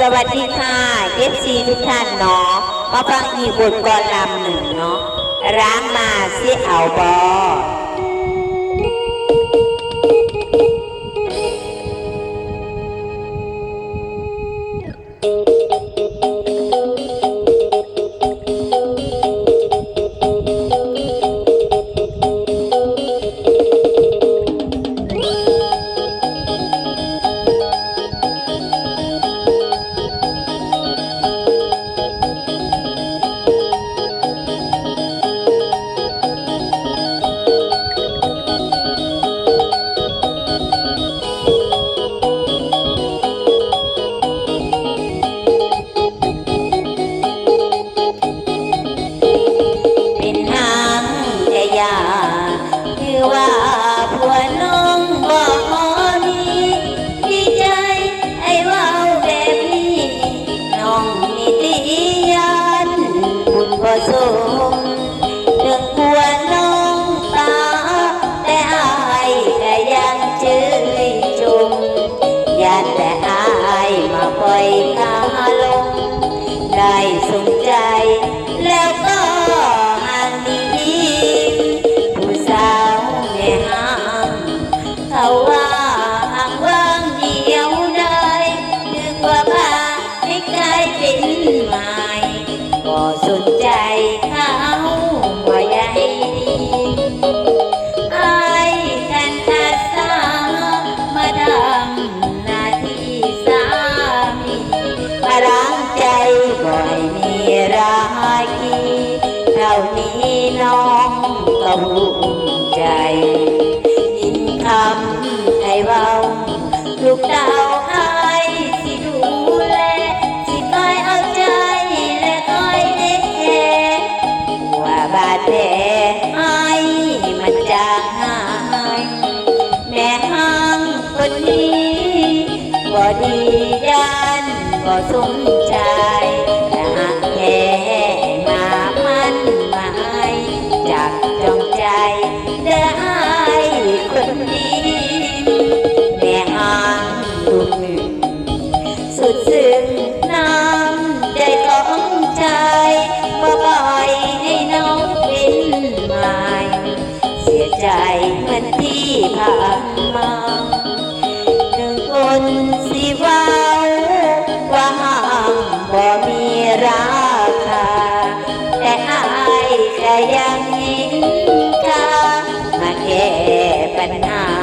สวัสดีค่ะเอฟซีทุกท่านเนาะมาฟังอีกบทกลอลำหนึ่งเนาะร้างมาเสียเอาบอ ปล่อยขาลง ได้สมใจแล้วก็ ก็ภูมิใจยินคำให้เบาลูกดาวอายสิดูแลสิคอยเอาใจและคอยเทคแคร์ว่าบาดแผลให้มันจางหายแม่ห้างคนนี้บ่ดียันบ่สม ผ่านมาหนึ่งคนสิเว้าว่าห้ามบ่มีราคา แต่อายแค่ยังเห็นค่ามาแก้ปัญหา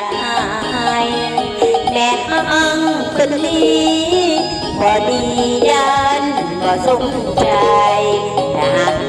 ายแม่อังคนนี้พอดียันบ่สมใจหาก